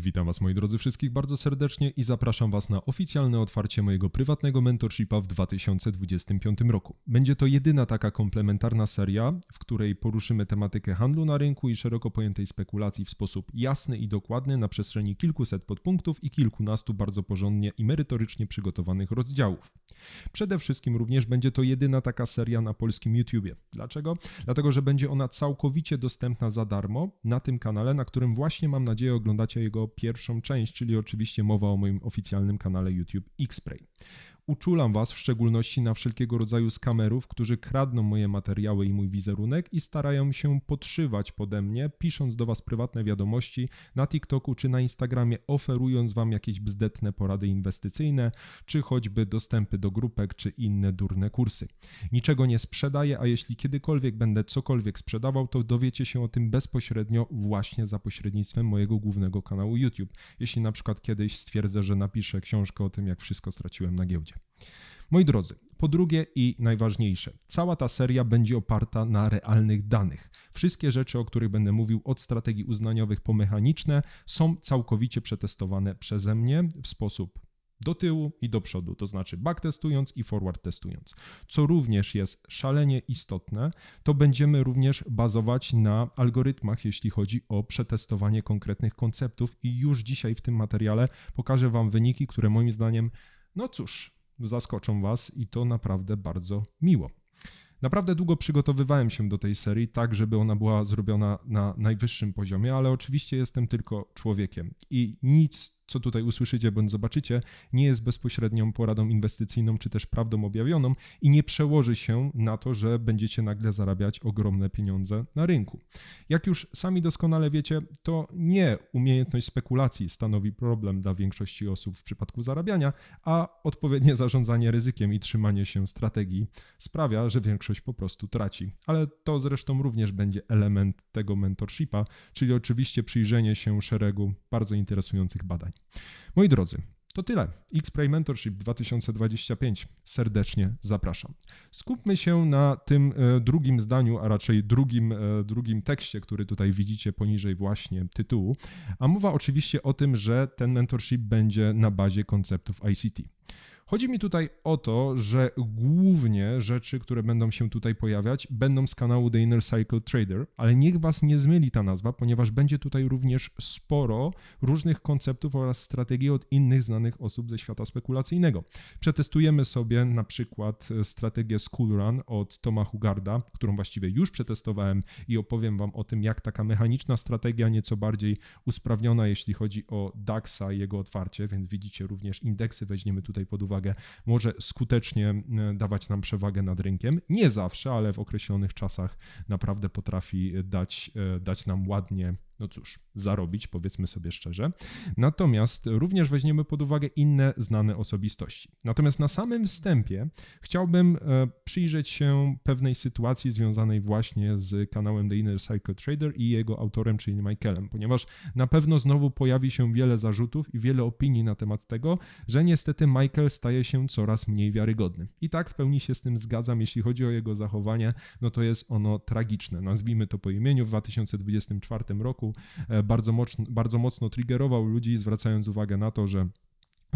Witam Was moi drodzy wszystkich bardzo serdecznie i zapraszam Was na oficjalne otwarcie mojego prywatnego mentorshipa w 2025 roku. Będzie to jedyna taka komplementarna seria, w której poruszymy tematykę handlu na rynku i szeroko pojętej spekulacji w sposób jasny i dokładny na przestrzeni kilkuset podpunktów i kilkunastu bardzo porządnie i merytorycznie przygotowanych rozdziałów. Przede wszystkim również będzie to jedyna taka seria na polskim YouTubie. Dlaczego? Dlatego, że będzie ona całkowicie dostępna za darmo na tym kanale, na którym właśnie mam nadzieję oglądacie jego pierwszą część, czyli oczywiście mowa o moim oficjalnym kanale YouTube Xpray. Uczulam Was w szczególności na wszelkiego rodzaju skamerów, którzy kradną moje materiały i mój wizerunek i starają się podszywać pode mnie, pisząc do Was prywatne wiadomości na TikToku czy na Instagramie, oferując Wam jakieś bzdetne porady inwestycyjne, czy choćby dostępy do grupek, czy inne durne kursy. Niczego nie sprzedaję, a jeśli kiedykolwiek będę cokolwiek sprzedawał, to dowiecie się o tym bezpośrednio właśnie za pośrednictwem mojego głównego kanału YouTube. Jeśli na przykład kiedyś stwierdzę, że napiszę książkę o tym, jak wszystko straciłem na giełdzie. Moi drodzy, po drugie i najważniejsze, cała ta seria będzie oparta na realnych danych. Wszystkie rzeczy, o których będę mówił, od strategii uznaniowych po mechaniczne, są całkowicie przetestowane przeze mnie w sposób do tyłu i do przodu, to znaczy backtestując i forward testując. Co również jest szalenie istotne, to będziemy również bazować na algorytmach, jeśli chodzi o przetestowanie konkretnych konceptów i już dzisiaj w tym materiale pokażę Wam wyniki, które moim zdaniem, no cóż, zaskoczą Was i to naprawdę bardzo miło. Naprawdę długo przygotowywałem się do tej serii, tak żeby ona była zrobiona na najwyższym poziomie, ale oczywiście jestem tylko człowiekiem i nic co tutaj usłyszycie bądź zobaczycie, nie jest bezpośrednią poradą inwestycyjną czy też prawdą objawioną i nie przełoży się na to, że będziecie nagle zarabiać ogromne pieniądze na rynku. Jak już sami doskonale wiecie, to nie umiejętność spekulacji stanowi problem dla większości osób w przypadku zarabiania, a odpowiednie zarządzanie ryzykiem i trzymanie się strategii sprawia, że większość po prostu traci. Ale to zresztą również będzie element tego mentorshipa, czyli oczywiście przyjrzenie się szeregu bardzo interesujących badań. Moi drodzy, to tyle. X-Pray Mentorship 2025. Serdecznie zapraszam. Skupmy się na tym e, drugim zdaniu, a raczej drugim, e, drugim tekście, który tutaj widzicie poniżej właśnie tytułu. A mowa oczywiście o tym, że ten mentorship będzie na bazie konceptów ICT. Chodzi mi tutaj o to, że głównie rzeczy, które będą się tutaj pojawiać, będą z kanału The Inner Cycle Trader, ale niech Was nie zmyli ta nazwa, ponieważ będzie tutaj również sporo różnych konceptów oraz strategii od innych znanych osób ze świata spekulacyjnego. Przetestujemy sobie na przykład strategię School Run od Toma Hugarda, którą właściwie już przetestowałem i opowiem Wam o tym, jak taka mechaniczna strategia, nieco bardziej usprawniona, jeśli chodzi o DAXa i jego otwarcie, więc widzicie również indeksy weźmiemy tutaj pod uwagę uwagę, może skutecznie e, dawać nam przewagę nad rynkiem. Nie zawsze, ale w określonych czasach naprawdę potrafi dać, e, dać nam ładnie no cóż, zarobić, powiedzmy sobie szczerze. Natomiast również weźmiemy pod uwagę inne znane osobistości. Natomiast na samym wstępie chciałbym e, przyjrzeć się pewnej sytuacji związanej właśnie z kanałem The Inner Cycle Trader i jego autorem, czyli Michaelem, ponieważ na pewno znowu pojawi się wiele zarzutów i wiele opinii na temat tego, że niestety Michael staje się coraz mniej wiarygodny. I tak w pełni się z tym zgadzam, jeśli chodzi o jego zachowanie, no to jest ono tragiczne. Nazwijmy to po imieniu. W 2024 roku roku e, bardzo mocno, bardzo mocno triggerował ludzi, zwracając uwagę na to, że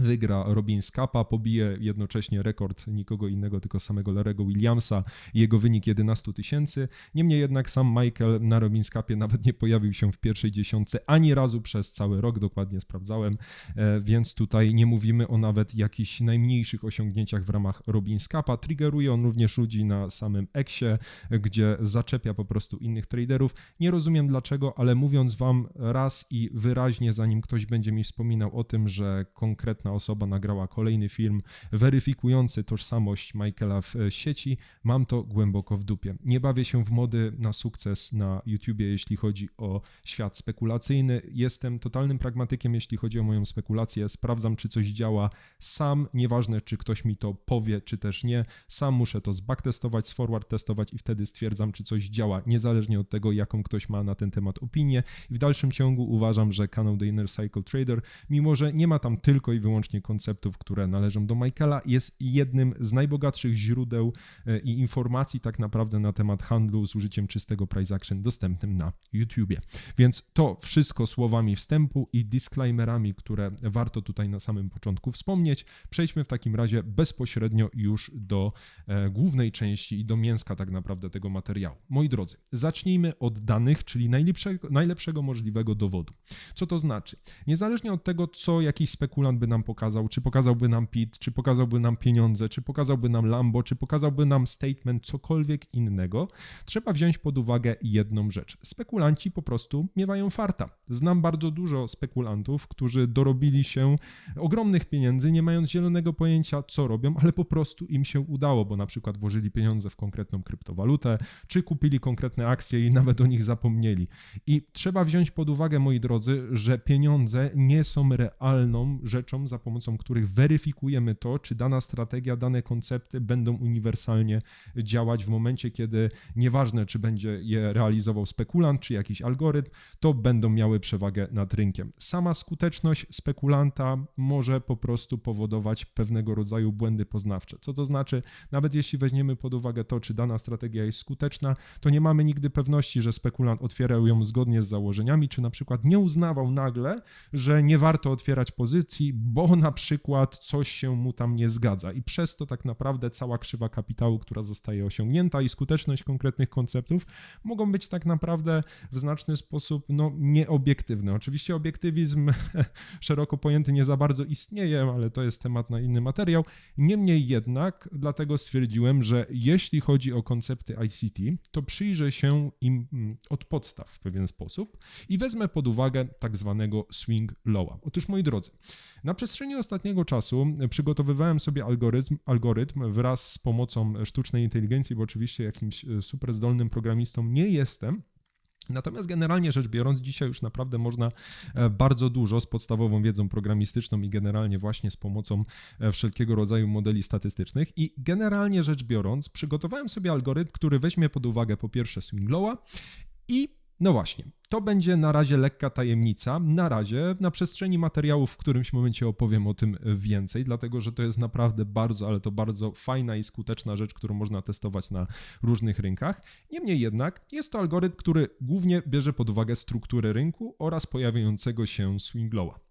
wygra Robin Skapa, pobije jednocześnie rekord nikogo innego, tylko samego Larego Williamsa i jego wynik 11 tysięcy. Niemniej jednak sam Michael na Robin Skapie nawet nie pojawił się w pierwszej dziesiątce ani razu przez cały rok, dokładnie sprawdzałem, e, więc tutaj nie mówimy o nawet jakichś najmniejszych osiągnięciach w ramach Robin Skapa. Triggeruje on również ludzi na samym Exie, gdzie zaczepia po prostu innych traderów. Nie rozumiem dlaczego, ale mówiąc wam raz i wyraźnie, zanim ktoś będzie mi wspominał o tym, że konkretna osoba nagrała kolejny film weryfikujący tożsamość Michaela w e, sieci, mam to głęboko w dupie. Nie bawię się w mody na sukces na YouTubie, jeśli chodzi o świat spekulacyjny. Jestem totalnym pragmatykiem, jeśli chodzi o moją spekulację. Sprawdzam, czy coś działa sam, nieważne, czy ktoś mi to powie, czy też nie. Sam muszę to zbacktestować, sforward testować i wtedy stwierdzam, czy coś działa, niezależnie od tego, jaką ktoś ma na ten temat opinię. W dalszym ciągu uważam, że kanał The Inner Cycle Trader, mimo że nie ma tam tylko i wyłącznie wyłącznie konceptów, które należą do Michaela. Jest jednym z najbogatszych źródeł e, i informacji tak naprawdę na temat handlu z użyciem czystego price action dostępnym na YouTubie. Więc to wszystko słowami wstępu i disclaimerami, które warto tutaj na samym początku wspomnieć. Przejdźmy w takim razie bezpośrednio już do e, głównej części i do mięska tak naprawdę tego materiału. Moi drodzy, zacznijmy od danych, czyli najlepszego, najlepszego możliwego dowodu. Co to znaczy? Niezależnie od tego, co jakiś spekulant by nam pokazał, czy pokazałby nam PIT, czy pokazałby nam pieniądze, czy pokazałby nam Lambo, czy pokazałby nam statement, cokolwiek innego, trzeba wziąć pod uwagę jedną rzecz. Spekulanci po prostu miewają farta. Znam bardzo dużo spekulantów, którzy dorobili się ogromnych pieniędzy, nie mając zielonego pojęcia, co robią, ale po prostu im się udało, bo na przykład włożyli pieniądze w konkretną kryptowalutę, czy kupili konkretne akcje i nawet o nich zapomnieli. I trzeba wziąć pod uwagę, moi drodzy, że pieniądze nie są realną rzeczą, za pomocą których weryfikujemy to, czy dana strategia, dane koncepty będą uniwersalnie działać w momencie, kiedy nieważne, czy będzie je realizował spekulant, czy jakiś algorytm, to będą miały przewagę nad rynkiem. Sama skuteczność spekulanta może po prostu powodować pewnego rodzaju błędy poznawcze. Co to znaczy? Nawet jeśli weźmiemy pod uwagę to, czy dana strategia jest skuteczna, to nie mamy nigdy pewności, że spekulant otwierał ją zgodnie z założeniami, czy na przykład nie uznawał nagle, że nie warto otwierać pozycji, bo na przykład coś się mu tam nie zgadza. I przez to tak naprawdę cała krzywa kapitału, która zostaje osiągnięta i skuteczność konkretnych konceptów mogą być tak naprawdę w znaczny sposób no, nieobiektywne. Oczywiście obiektywizm szeroko pojęty nie za bardzo istnieje, ale to jest temat na inny materiał. Niemniej jednak, dlatego stwierdziłem, że jeśli chodzi o koncepty ICT, to przyjrzę się im mm, od podstaw w pewien sposób i wezmę pod uwagę tak zwanego swing lowa. Otóż moi drodzy, na przestrzeni ostatniego czasu przygotowywałem sobie algorytm, algorytm wraz z pomocą sztucznej inteligencji, bo oczywiście jakimś e, super zdolnym programistą nie jestem. Natomiast generalnie rzecz biorąc, dzisiaj już naprawdę można e, bardzo dużo z podstawową wiedzą programistyczną i generalnie właśnie z pomocą e, wszelkiego rodzaju modeli statystycznych. I generalnie rzecz biorąc, przygotowałem sobie algorytm, który weźmie pod uwagę po pierwsze swing lowa i no właśnie, to będzie na razie lekka tajemnica. Na razie na przestrzeni materiału w którymś momencie opowiem o tym więcej, dlatego że to jest naprawdę bardzo, ale to bardzo fajna i skuteczna rzecz, którą można testować na różnych rynkach. Niemniej jednak jest to algorytm, który głównie bierze pod uwagę strukturę rynku oraz pojawiającego się swing lowa.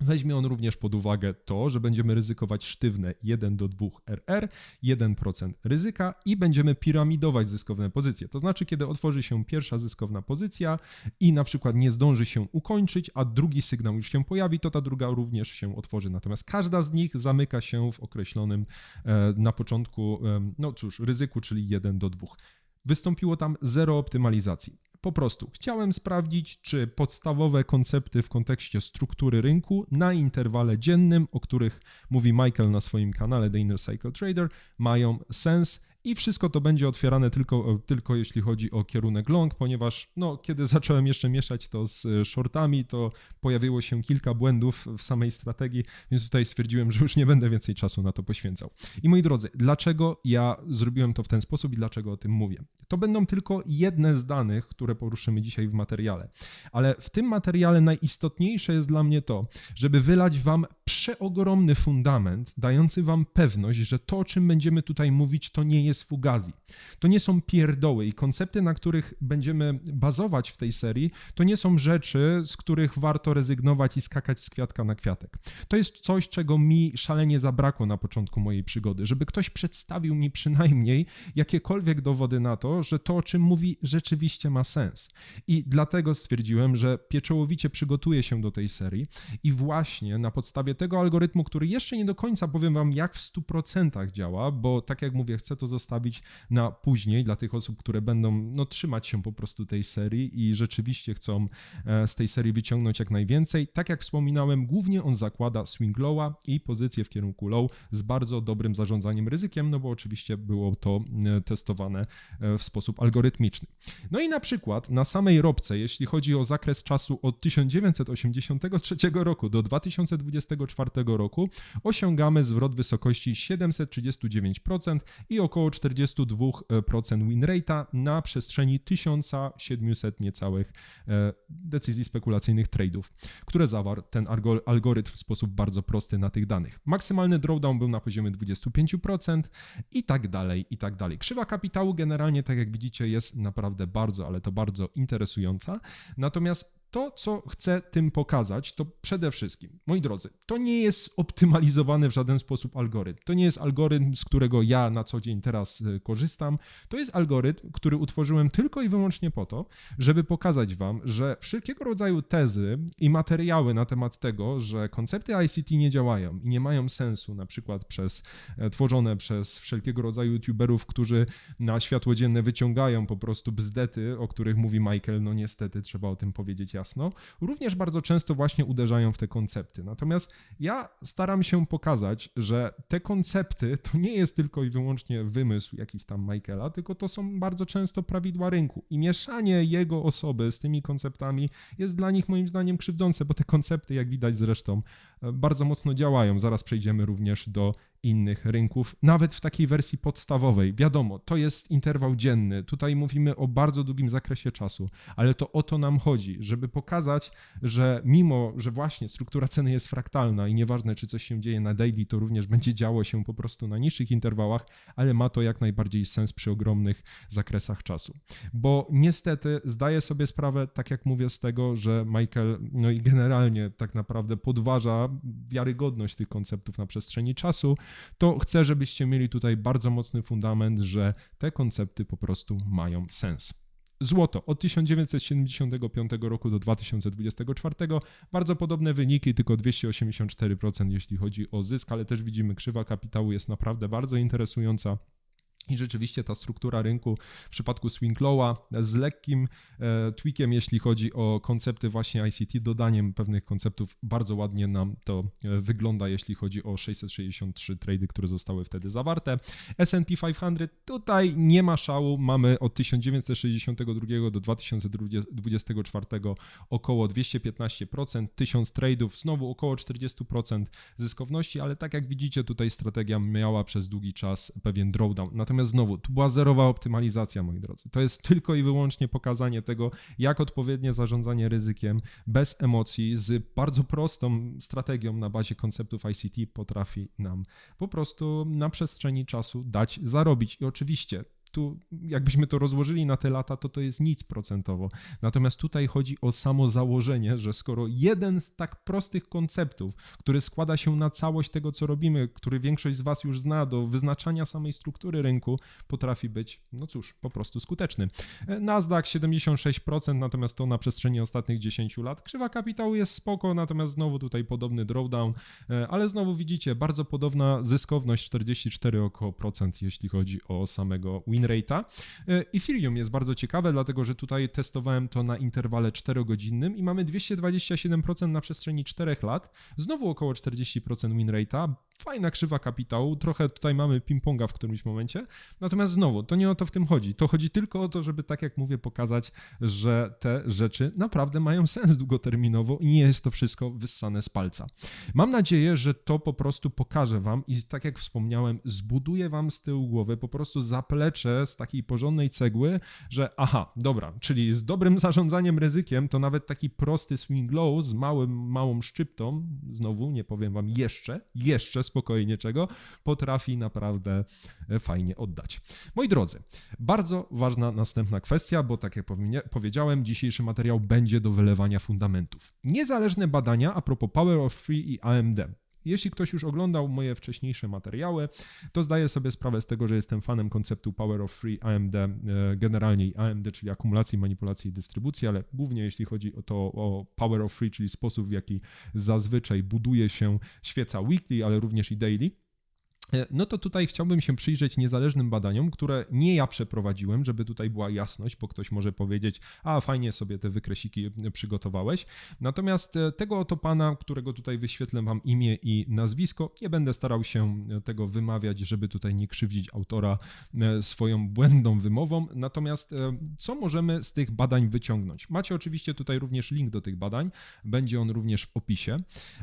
Weźmie on również pod uwagę to, że będziemy ryzykować sztywne 1 do 2 RR, 1% ryzyka i będziemy piramidować zyskowne pozycje. To znaczy, kiedy otworzy się pierwsza zyskowna pozycja i na przykład nie zdąży się ukończyć, a drugi sygnał już się pojawi, to ta druga również się otworzy. Natomiast każda z nich zamyka się w określonym e, na początku, no cóż, ryzyku, czyli 1 do 2. Wystąpiło tam zero optymalizacji. Po prostu chciałem sprawdzić, czy podstawowe koncepty w kontekście struktury rynku na interwale dziennym, o których mówi Michael na swoim kanale The Inner Cycle Trader, mają sens i wszystko to będzie otwierane tylko, tylko jeśli chodzi o kierunek long, ponieważ no, kiedy zacząłem jeszcze mieszać to z e, shortami, to pojawiło się kilka błędów w samej strategii, więc tutaj stwierdziłem, że już nie będę więcej czasu na to poświęcał. I moi drodzy, dlaczego ja zrobiłem to w ten sposób i dlaczego o tym mówię? To będą tylko jedne z danych, które poruszymy dzisiaj w materiale, ale w tym materiale najistotniejsze jest dla mnie to, żeby wylać Wam przeogromny fundament, dający Wam pewność, że to, o czym będziemy tutaj mówić, to nie jest fugazi. To nie są pierdoły i koncepty, na których będziemy bazować w tej serii, to nie są rzeczy, z których warto rezygnować i skakać z kwiatka na kwiatek. To jest coś, czego mi szalenie zabrakło na początku mojej przygody, żeby ktoś przedstawił mi przynajmniej jakiekolwiek dowody na to, że to, o czym mówi, rzeczywiście ma sens. I dlatego stwierdziłem, że pieczołowicie przygotuję się do tej serii i właśnie na podstawie tego algorytmu, który jeszcze nie do końca powiem Wam, jak w 100% działa, bo tak jak mówię, chcę to zostawić na później dla tych osób, które będą no, trzymać się po prostu tej serii i rzeczywiście chcą e, z tej serii wyciągnąć jak najwięcej. Tak jak wspominałem, głównie on zakłada swing lowa i pozycję w kierunku low z bardzo dobrym zarządzaniem ryzykiem, no bo oczywiście było to e, testowane e, w sposób algorytmiczny. No i na przykład na samej ropce, jeśli chodzi o zakres czasu od 1983 roku do 2024 roku, osiągamy zwrot wysokości 739% i około około 42% win rate'a na przestrzeni 1700 niecałych e, decyzji spekulacyjnych trade'ów, które zawarł ten algorytm w sposób bardzo prosty na tych danych. Maksymalny drawdown był na poziomie 25% i tak dalej, i tak dalej. Krzywa kapitału generalnie, tak jak widzicie, jest naprawdę bardzo, ale to bardzo interesująca. Natomiast to, co chcę tym pokazać, to przede wszystkim, moi drodzy, to nie jest optymalizowany w żaden sposób algorytm. To nie jest algorytm, z którego ja na co dzień teraz y, korzystam. To jest algorytm, który utworzyłem tylko i wyłącznie po to, żeby pokazać Wam, że wszelkiego rodzaju tezy i materiały na temat tego, że koncepty ICT nie działają i nie mają sensu, na przykład przez e, tworzone przez wszelkiego rodzaju youtuberów, którzy na światło dzienne wyciągają po prostu bzdety, o których mówi Michael, no niestety trzeba o tym powiedzieć jasno, również bardzo często właśnie uderzają w te koncepty. Natomiast ja staram się pokazać, że te koncepty to nie jest tylko i wyłącznie wymysł jakiś tam Michaela, tylko to są bardzo często prawidła rynku. I mieszanie jego osoby z tymi konceptami jest dla nich moim zdaniem krzywdzące, bo te koncepty, jak widać zresztą, bardzo mocno działają. Zaraz przejdziemy również do innych rynków, nawet w takiej wersji podstawowej. Wiadomo, to jest interwał dzienny. Tutaj mówimy o bardzo długim zakresie czasu, ale to o to nam chodzi, żeby pokazać, że mimo, że właśnie struktura ceny jest fraktalna i nieważne, czy coś się dzieje na daily, to również będzie działo się po prostu na niższych interwałach, ale ma to jak najbardziej sens przy ogromnych zakresach czasu. Bo niestety zdaję sobie sprawę, tak jak mówię, z tego, że Michael, no i generalnie tak naprawdę podważa wiarygodność tych konceptów na przestrzeni czasu, to chcę, żebyście mieli tutaj bardzo mocny fundament, że te koncepty po prostu mają sens. Złoto od 1975 roku do 2024 bardzo podobne wyniki, tylko 284% jeśli chodzi o zysk, ale też widzimy krzywa kapitału jest naprawdę bardzo interesująca. I rzeczywiście ta struktura rynku w przypadku Swinglowa z lekkim e, tweakiem, jeśli chodzi o koncepty właśnie ICT, dodaniem pewnych konceptów, bardzo ładnie nam to e, wygląda, jeśli chodzi o 663 trady, które zostały wtedy zawarte. S&P 500 tutaj nie ma szału, mamy od 1962 do 2024 około 215%, 1000 tradeów, znowu około 40% zyskowności, ale tak jak widzicie tutaj strategia miała przez długi czas pewien drawdown. Natomiast Natomiast znowu, tu była zerowa optymalizacja, moi drodzy. To jest tylko i wyłącznie pokazanie tego, jak odpowiednie zarządzanie ryzykiem bez emocji, z bardzo prostą strategią na bazie konceptów ICT potrafi nam po prostu na przestrzeni czasu dać zarobić. I oczywiście tu jakbyśmy to rozłożyli na te lata, to to jest nic procentowo. Natomiast tutaj chodzi o samo założenie, że skoro jeden z tak prostych konceptów, który składa się na całość tego, co robimy, który większość z Was już zna do wyznaczania samej struktury rynku, potrafi być, no cóż, po prostu skuteczny. Nasdaq 76%, natomiast to na przestrzeni ostatnich 10 lat. Krzywa kapitału jest spoko, natomiast znowu tutaj podobny drawdown, ale znowu widzicie, bardzo podobna zyskowność 44 około procent, jeśli chodzi o samego win win rate'a. E, Ethereum jest bardzo ciekawe, dlatego że tutaj testowałem to na interwale 4-godzinnym i mamy 227% na przestrzeni 4 lat, znowu około 40% win rate'a, fajna krzywa kapitału, trochę tutaj mamy ping-ponga w którymś momencie, natomiast znowu, to nie o to w tym chodzi. To chodzi tylko o to, żeby tak jak mówię, pokazać, że te rzeczy naprawdę mają sens długoterminowo i nie jest to wszystko wyssane z palca. Mam nadzieję, że to po prostu pokaże Wam i tak jak wspomniałem, zbuduje Wam z tyłu głowy po prostu zaplecze z takiej porządnej cegły, że aha, dobra, czyli z dobrym zarządzaniem ryzykiem to nawet taki prosty swing low z małym, małą szczyptą, znowu nie powiem Wam jeszcze, jeszcze spokojnie czego, potrafi naprawdę e, fajnie oddać. Moi drodzy, bardzo ważna następna kwestia, bo tak jak powiedziałem, dzisiejszy materiał będzie do wylewania fundamentów. Niezależne badania a propos Power of Free i AMD. Jeśli ktoś już oglądał moje wcześniejsze materiały, to zdaję sobie sprawę z tego, że jestem fanem konceptu Power of Free AMD, e, generalnie AMD, czyli akumulacji, manipulacji i dystrybucji, ale głównie jeśli chodzi o to o Power of Free, czyli sposób w jaki zazwyczaj buduje się świeca weekly, ale również i daily. E, no to tutaj chciałbym się przyjrzeć niezależnym badaniom, które nie ja przeprowadziłem, żeby tutaj była jasność, bo ktoś może powiedzieć, a fajnie sobie te wykresiki przygotowałeś. Natomiast e, tego oto pana, którego tutaj wyświetlę wam imię i nazwisko, nie będę starał się e, tego wymawiać, żeby tutaj nie krzywdzić autora swoją błędną wymową. Natomiast co możemy z tych badań wyciągnąć? Macie oczywiście tutaj również link do tych badań, będzie on również w opisie.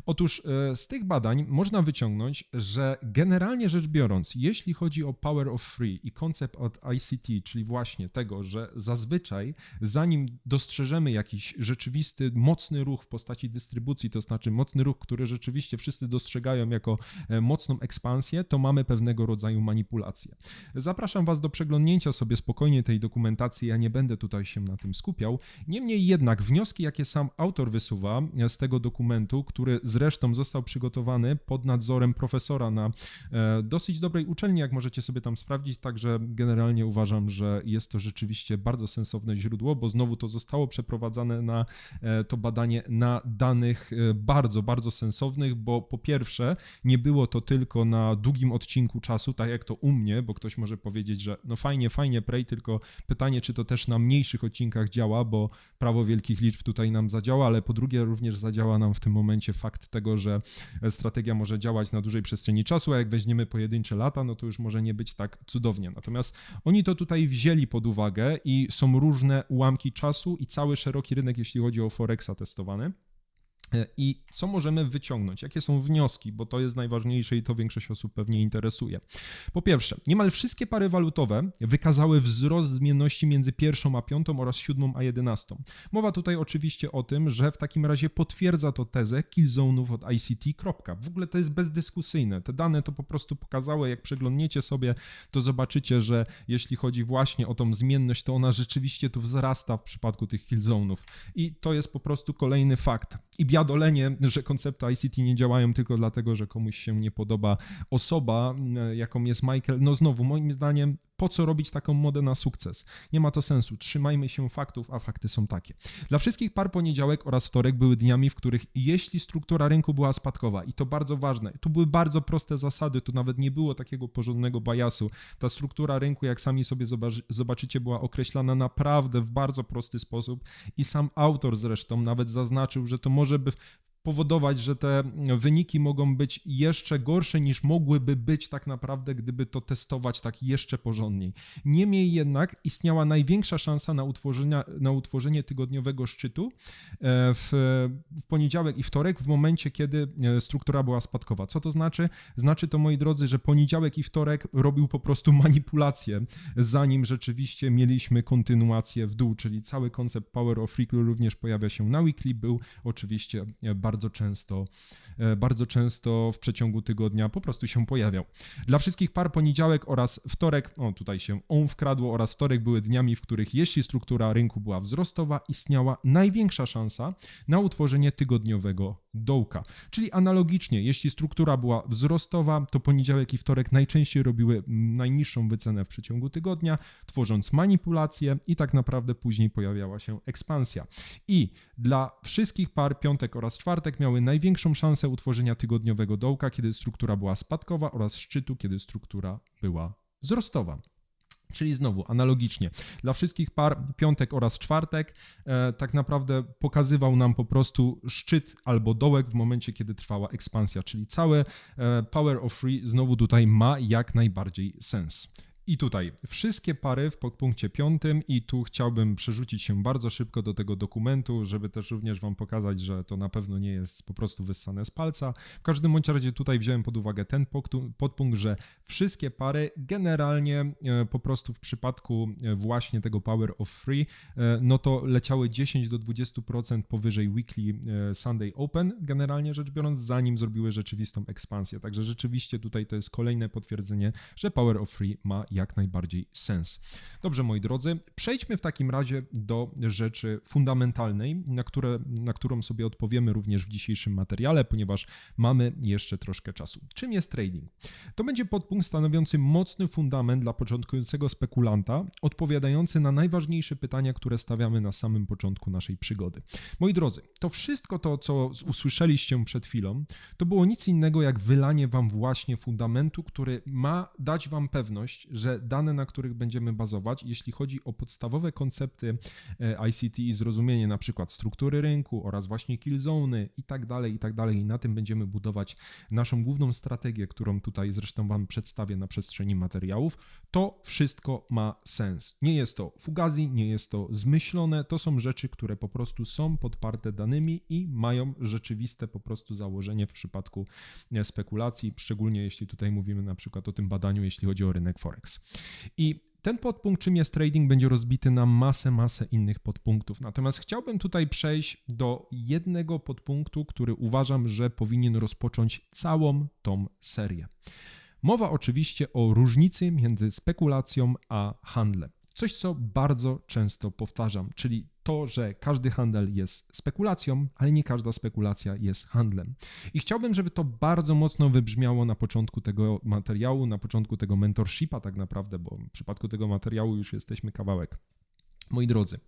Otóż z tych badań można wyciągnąć, że generalnie generalnie rzecz biorąc, jeśli chodzi o Power of Free i koncept od ICT, czyli właśnie tego, że zazwyczaj zanim dostrzeżemy jakiś rzeczywisty, mocny ruch w postaci dystrybucji, to znaczy mocny ruch, który rzeczywiście wszyscy dostrzegają jako e, mocną ekspansję, to mamy pewnego rodzaju manipulację. Zapraszam Was do przeglądnięcia sobie spokojnie tej dokumentacji, ja nie będę tutaj się na tym skupiał. Niemniej jednak wnioski, jakie sam autor wysuwa z tego dokumentu, który zresztą został przygotowany pod nadzorem profesora na e, dosyć dobrej uczelni, jak możecie sobie tam sprawdzić, także generalnie uważam, że jest to rzeczywiście bardzo sensowne źródło, bo znowu to zostało przeprowadzane na e, to badanie na danych e, bardzo, bardzo sensownych, bo po pierwsze nie było to tylko na długim odcinku czasu, tak jak to u mnie, bo ktoś może powiedzieć, że no fajnie, fajnie, Prey, tylko pytanie, czy to też na mniejszych odcinkach działa, bo prawo wielkich liczb tutaj nam zadziała, ale po drugie również zadziała nam w tym momencie fakt tego, że strategia może działać na dużej przestrzeni czasu, a jak weźmiemy pojedyncze lata, no to już może nie być tak cudownie. Natomiast oni to tutaj wzięli pod uwagę i są różne ułamki czasu i cały szeroki rynek, jeśli chodzi o Forexa testowany. E, I co możemy wyciągnąć? Jakie są wnioski? Bo to jest najważniejsze i to większość osób pewnie interesuje. Po pierwsze, niemal wszystkie pary walutowe wykazały wzrost zmienności między pierwszą a piątą oraz siódmą a jedenastą. Mowa tutaj oczywiście o tym, że w takim razie potwierdza to tezę killzone'ów od ICT. W ogóle to jest bezdyskusyjne. Te dane to po prostu pokazały. Jak przeglądniecie sobie, to zobaczycie, że jeśli chodzi właśnie o tą zmienność, to ona rzeczywiście tu wzrasta w przypadku tych killzone'ów. I to jest po prostu kolejny fakt. I biadolenie, że koncepty ICT nie działają tylko dlatego, że komuś się nie podoba osoba, jaką jest Michael. No znowu, moim zdaniem, po co robić taką modę na sukces? Nie ma to sensu. Trzymajmy się faktów, a fakty są takie. Dla wszystkich par poniedziałek oraz wtorek były dniami, w których jeśli struktura rynku była spadkowa, i to bardzo ważne, tu były bardzo proste zasady, tu nawet nie było takiego porządnego bajasu. Ta struktura rynku, jak sami sobie zobaczycie, była określana naprawdę w bardzo prosty sposób i sam autor zresztą nawet zaznaczył, że to może by powodować, że te wyniki mogą być jeszcze gorsze niż mogłyby być tak naprawdę, gdyby to testować tak jeszcze porządniej. Niemniej jednak istniała największa szansa na, na utworzenie tygodniowego szczytu e, w, w poniedziałek i wtorek, w momencie, kiedy e, struktura była spadkowa. Co to znaczy? Znaczy to, moi drodzy, że poniedziałek i wtorek robił po prostu manipulację, zanim rzeczywiście mieliśmy kontynuację w dół, czyli cały koncept Power of Free, który również pojawia się na weekly, był oczywiście bardzo bardzo często, e, bardzo często w przeciągu tygodnia po prostu się pojawiał. Dla wszystkich par poniedziałek oraz wtorek, o tutaj się on wkradło, oraz wtorek były dniami, w których jeśli struktura rynku była wzrostowa, istniała największa szansa na utworzenie tygodniowego dołka. Czyli analogicznie, jeśli struktura była wzrostowa, to poniedziałek i wtorek najczęściej robiły najniższą wycenę w przeciągu tygodnia, tworząc manipulacje i tak naprawdę później pojawiała się ekspansja. I dla wszystkich par piątek oraz czwartek miały największą szansę utworzenia tygodniowego dołka, kiedy struktura była spadkowa oraz szczytu, kiedy struktura była wzrostowa. Czyli znowu analogicznie, dla wszystkich par piątek oraz czwartek e, tak naprawdę pokazywał nam po prostu szczyt albo dołek w momencie, kiedy trwała ekspansja, czyli całe e, Power of Free znowu tutaj ma jak najbardziej sens. I tutaj wszystkie pary w podpunkcie piątym i tu chciałbym przerzucić się bardzo szybko do tego dokumentu, żeby też również Wam pokazać, że to na pewno nie jest po prostu wyssane z palca. W każdym bądź razie tutaj wziąłem pod uwagę ten podpunkt, że wszystkie pary generalnie e, po prostu w przypadku e, właśnie tego Power of Free, e, no to leciały 10 do 20% powyżej Weekly Sunday Open, generalnie rzecz biorąc, zanim zrobiły rzeczywistą ekspansję. Także rzeczywiście tutaj to jest kolejne potwierdzenie, że Power of Free ma jak najbardziej sens. Dobrze, moi drodzy, przejdźmy w takim razie do rzeczy fundamentalnej, na, które, na którą sobie odpowiemy również w dzisiejszym materiale, ponieważ mamy jeszcze troszkę czasu. Czym jest trading? To będzie podpunkt stanowiący mocny fundament dla początkującego spekulanta, odpowiadający na najważniejsze pytania, które stawiamy na samym początku naszej przygody. Moi drodzy, to wszystko to, co usłyszeliście przed chwilą, to było nic innego jak wylanie wam właśnie fundamentu, który ma dać wam pewność, że że dane, na których będziemy bazować, jeśli chodzi o podstawowe koncepty e, ICT i zrozumienie na przykład struktury rynku oraz właśnie killzony i tak dalej, i tak dalej, i na tym będziemy budować naszą główną strategię, którą tutaj zresztą Wam przedstawię na przestrzeni materiałów, to wszystko ma sens. Nie jest to fugazi, nie jest to zmyślone, to są rzeczy, które po prostu są podparte danymi i mają rzeczywiste po prostu założenie w przypadku e, spekulacji, szczególnie jeśli tutaj mówimy na przykład o tym badaniu, jeśli chodzi o rynek Forex. I ten podpunkt, czym jest trading, będzie rozbity na masę, masę innych podpunktów. Natomiast chciałbym tutaj przejść do jednego podpunktu, który uważam, że powinien rozpocząć całą tą serię. Mowa oczywiście o różnicy między spekulacją a handlem. Coś, co bardzo często powtarzam, czyli to, że każdy handel jest spekulacją, ale nie każda spekulacja jest handlem. I chciałbym, żeby to bardzo mocno wybrzmiało na początku tego materiału, na początku tego mentorshipa, tak naprawdę, bo w przypadku tego materiału już jesteśmy kawałek Moi drodzy,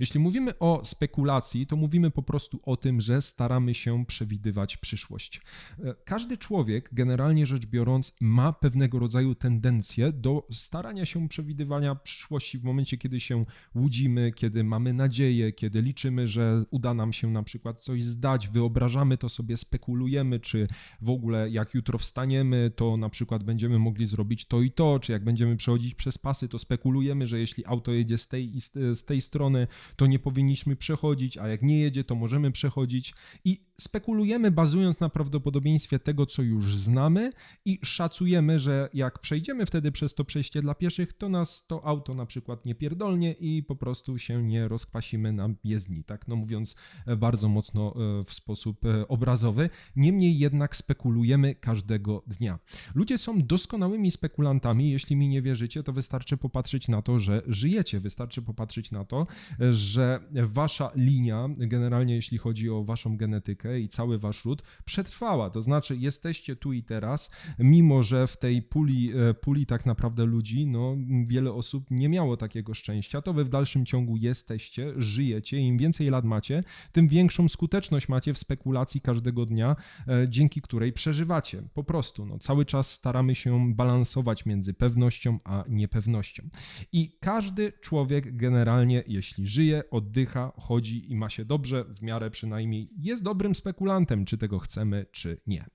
jeśli mówimy o spekulacji, to mówimy po prostu o tym, że staramy się przewidywać przyszłość. E, każdy człowiek, generalnie rzecz biorąc, ma pewnego rodzaju tendencję do starania się przewidywania przyszłości w momencie, kiedy się łudzimy, kiedy mamy nadzieję, kiedy liczymy, że uda nam się na przykład coś zdać, wyobrażamy to sobie, spekulujemy, czy w ogóle jak jutro wstaniemy, to na przykład będziemy mogli zrobić to i to, czy jak będziemy przechodzić przez pasy, to spekulujemy, że jeśli auto jedzie z tej i z z tej strony, to nie powinniśmy przechodzić, a jak nie jedzie, to możemy przechodzić. I spekulujemy bazując na prawdopodobieństwie tego, co już znamy i szacujemy, że jak przejdziemy wtedy przez to przejście dla pieszych, to nas to auto na przykład nie pierdolnie i po prostu się nie rozkwasimy na jezdni, tak? No mówiąc e, bardzo mocno e, w sposób e, obrazowy. Niemniej jednak spekulujemy każdego dnia. Ludzie są doskonałymi spekulantami. Jeśli mi nie wierzycie, to wystarczy popatrzeć na to, że żyjecie. Wystarczy popatrzeć na to, że wasza linia, generalnie jeśli chodzi o waszą genetykę, i cały wasz ród przetrwała. To znaczy, jesteście tu i teraz, mimo że w tej puli, e, puli tak naprawdę ludzi, no wiele osób nie miało takiego szczęścia, to wy w dalszym ciągu jesteście, żyjecie. Im więcej lat macie, tym większą skuteczność macie w spekulacji każdego dnia, e, dzięki której przeżywacie. Po prostu, no, cały czas staramy się balansować między pewnością a niepewnością. I każdy człowiek generalnie, jeśli żyje, oddycha, chodzi i ma się dobrze, w miarę przynajmniej, jest dobrym spekulantem, czy tego chcemy, czy nie.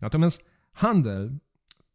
Natomiast handel,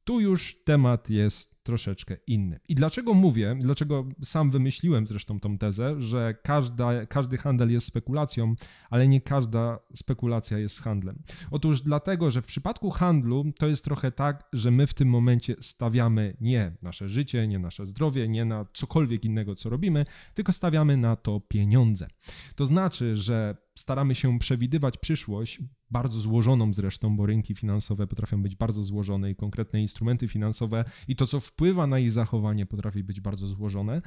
tu już temat jest troszeczkę inny. I dlaczego mówię, dlaczego sam wymyśliłem zresztą tą tezę, że każda, każdy handel jest spekulacją, ale nie każda spekulacja jest handlem. Otóż dlatego, że w przypadku handlu to jest trochę tak, że my w tym momencie stawiamy nie nasze życie, nie nasze zdrowie, nie na cokolwiek innego, co robimy, tylko stawiamy na to pieniądze. To znaczy, że staramy się przewidywać przyszłość, bardzo złożoną zresztą, bo rynki finansowe potrafią być bardzo złożone i konkretne instrumenty finansowe i to, co wpływa na ich zachowanie, potrafi być bardzo złożone,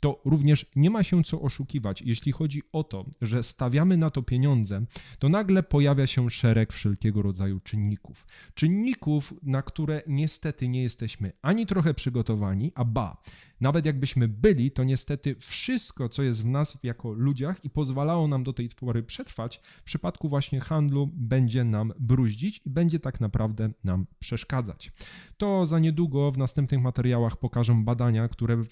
to również nie ma się co oszukiwać. Jeśli chodzi o to, że stawiamy na to pieniądze, to nagle pojawia się szereg wszelkiego rodzaju czynników. Czynników, na które niestety nie jesteśmy ani trochę przygotowani, a ba, nawet jakbyśmy byli, to niestety wszystko, co jest w nas jako ludziach i pozwalało nam do tej pory przetrwać, w przypadku właśnie handlu będzie nam bruździć i będzie tak naprawdę nam przeszkadzać. To za niedługo w następnych materiałach pokażę badania, które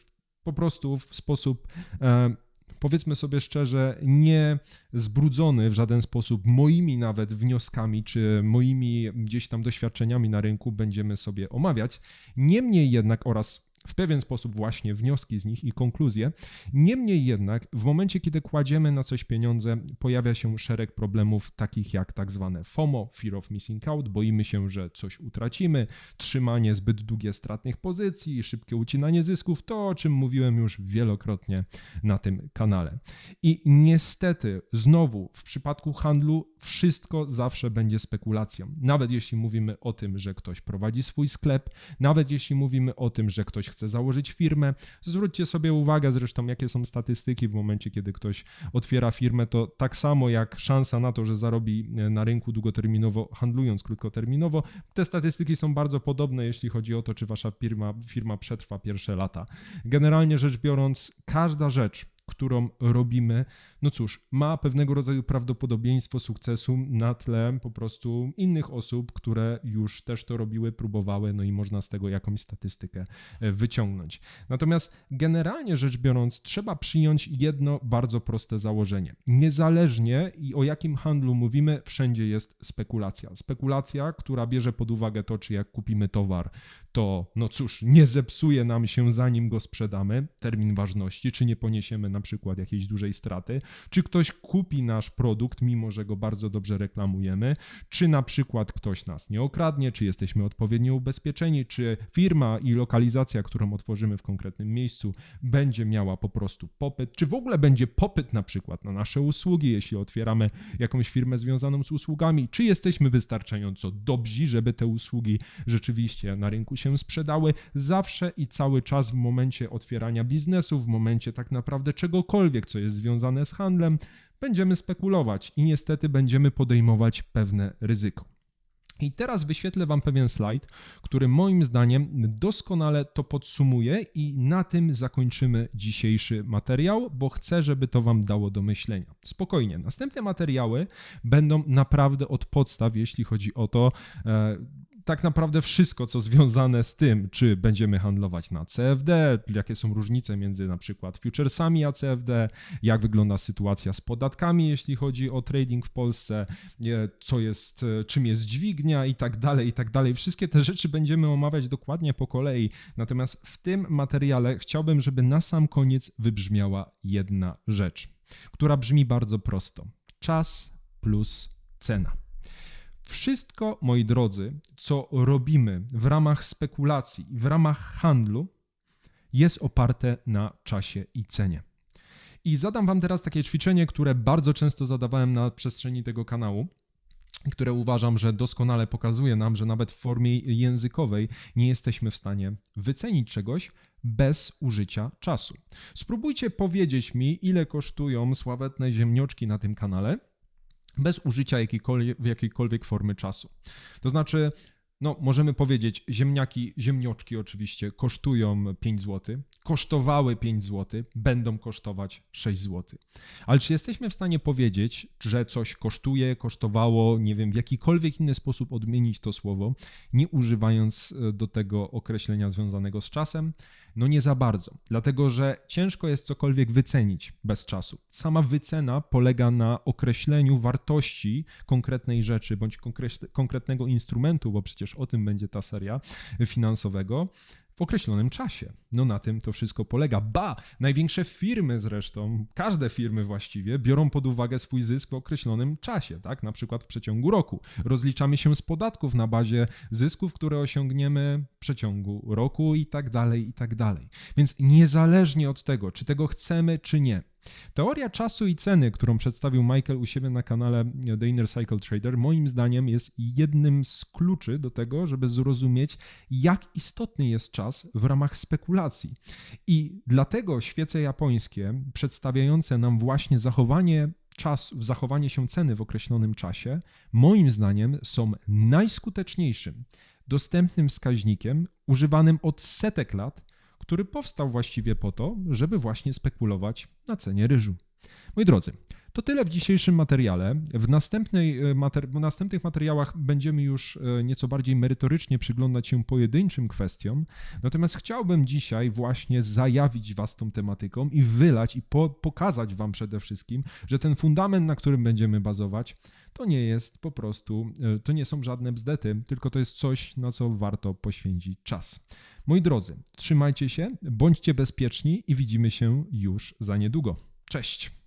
po prostu w sposób e, powiedzmy sobie szczerze, nie zbrudzony w żaden sposób moimi nawet wnioskami czy moimi gdzieś tam doświadczeniami na rynku będziemy sobie omawiać. Niemniej jednak oraz w pewien sposób właśnie wnioski z nich i konkluzje. Niemniej jednak, w momencie, kiedy kładziemy na coś pieniądze, pojawia się szereg problemów, takich jak tak zwane FOMO, Fear of Missing Out, boimy się, że coś utracimy, trzymanie zbyt długie stratnych pozycji, szybkie ucinanie zysków, to o czym mówiłem już wielokrotnie na tym kanale. I niestety, znowu, w przypadku handlu, wszystko zawsze będzie spekulacją. Nawet jeśli mówimy o tym, że ktoś prowadzi swój sklep, nawet jeśli mówimy o tym, że ktoś chce założyć firmę. Zwróćcie sobie uwagę zresztą, jakie są statystyki w momencie, kiedy ktoś otwiera firmę, to tak samo jak szansa na to, że zarobi e, na rynku długoterminowo, handlując krótkoterminowo, te statystyki są bardzo podobne, jeśli chodzi o to, czy wasza firma, firma przetrwa pierwsze lata. Generalnie rzecz biorąc, każda rzecz, którą robimy, no cóż, ma pewnego rodzaju prawdopodobieństwo sukcesu na tle po prostu innych osób, które już też to robiły, próbowały, no i można z tego jakąś statystykę e, wyciągnąć. Natomiast generalnie rzecz biorąc, trzeba przyjąć jedno bardzo proste założenie. Niezależnie i o jakim handlu mówimy, wszędzie jest spekulacja. Spekulacja, która bierze pod uwagę to, czy jak kupimy towar, to no cóż, nie zepsuje nam się zanim go sprzedamy, termin ważności, czy nie poniesiemy na przykład jakiejś dużej straty, czy ktoś kupi nasz produkt, mimo że go bardzo dobrze reklamujemy, czy na przykład ktoś nas nie okradnie, czy jesteśmy odpowiednio ubezpieczeni, czy firma i lokalizacja, którą otworzymy w konkretnym miejscu, będzie miała po prostu popyt, czy w ogóle będzie popyt na przykład na nasze usługi, jeśli otwieramy jakąś firmę związaną z usługami, czy jesteśmy wystarczająco dobrzy, żeby te usługi rzeczywiście na rynku się sprzedały. Zawsze i cały czas w momencie otwierania biznesu, w momencie tak naprawdę czegokolwiek, co jest związane z handlem, będziemy spekulować i niestety będziemy podejmować pewne ryzyko. I teraz wyświetlę Wam pewien slajd, który moim zdaniem doskonale to podsumuje, i na tym zakończymy dzisiejszy materiał, bo chcę, żeby to Wam dało do myślenia. Spokojnie, następne materiały będą naprawdę od podstaw, jeśli chodzi o to, e, tak naprawdę wszystko, co związane z tym, czy będziemy handlować na CFD, jakie są różnice między na przykład futuresami a CFD, jak wygląda sytuacja z podatkami, jeśli chodzi o trading w Polsce, co jest, czym jest dźwignia i tak dalej, i tak dalej. Wszystkie te rzeczy będziemy omawiać dokładnie po kolei. Natomiast w tym materiale chciałbym, żeby na sam koniec wybrzmiała jedna rzecz, która brzmi bardzo prosto. Czas plus cena. Wszystko, moi drodzy, co robimy w ramach spekulacji, w ramach handlu, jest oparte na czasie i cenie. I zadam Wam teraz takie ćwiczenie, które bardzo często zadawałem na przestrzeni tego kanału, które uważam, że doskonale pokazuje nam, że nawet w formie językowej nie jesteśmy w stanie wycenić czegoś bez użycia czasu. Spróbujcie powiedzieć mi, ile kosztują sławetne ziemnioczki na tym kanale bez użycia jakiejkolwiek, jakiejkolwiek formy czasu. To znaczy, no, możemy powiedzieć, ziemniaki, ziemnioczki oczywiście kosztują 5 zł, kosztowały 5 zł, będą kosztować 6 zł. Ale czy jesteśmy w stanie powiedzieć, że coś kosztuje, kosztowało, nie wiem, w jakikolwiek inny sposób odmienić to słowo, nie używając e, do tego określenia związanego z czasem? No nie za bardzo, dlatego że ciężko jest cokolwiek wycenić bez czasu. Sama wycena polega na określeniu wartości konkretnej rzeczy bądź konkretnego instrumentu, bo przecież o tym będzie ta seria finansowego w określonym czasie. No na tym to wszystko polega. Ba, największe firmy zresztą, każde firmy właściwie, biorą pod uwagę swój zysk w określonym czasie, tak? Na przykład w przeciągu roku. Rozliczamy się z podatków na bazie zysków, które osiągniemy w przeciągu roku i tak dalej, i tak dalej. Więc niezależnie od tego, czy tego chcemy, czy nie, Teoria czasu i ceny, którą przedstawił Michael u siebie na kanale The Inner Cycle Trader, moim zdaniem jest jednym z kluczy do tego, żeby zrozumieć, jak istotny jest czas w ramach spekulacji. I dlatego świece japońskie, przedstawiające nam właśnie zachowanie czasu, zachowanie się ceny w określonym czasie, moim zdaniem są najskuteczniejszym dostępnym wskaźnikiem używanym od setek lat który powstał właściwie po to, żeby właśnie spekulować na cenie ryżu. Moi drodzy, to tyle w dzisiejszym materiale. W, e, mater w następnych materiałach będziemy już e, nieco bardziej merytorycznie przyglądać się pojedynczym kwestiom. Natomiast chciałbym dzisiaj właśnie zajawić Was tą tematyką i wylać i po pokazać Wam przede wszystkim, że ten fundament, na którym będziemy bazować, to nie jest po prostu, e, to nie są żadne bzdety, tylko to jest coś, na co warto poświęcić czas. Moi drodzy, trzymajcie się, bądźcie bezpieczni i widzimy się już za niedługo. Cześć!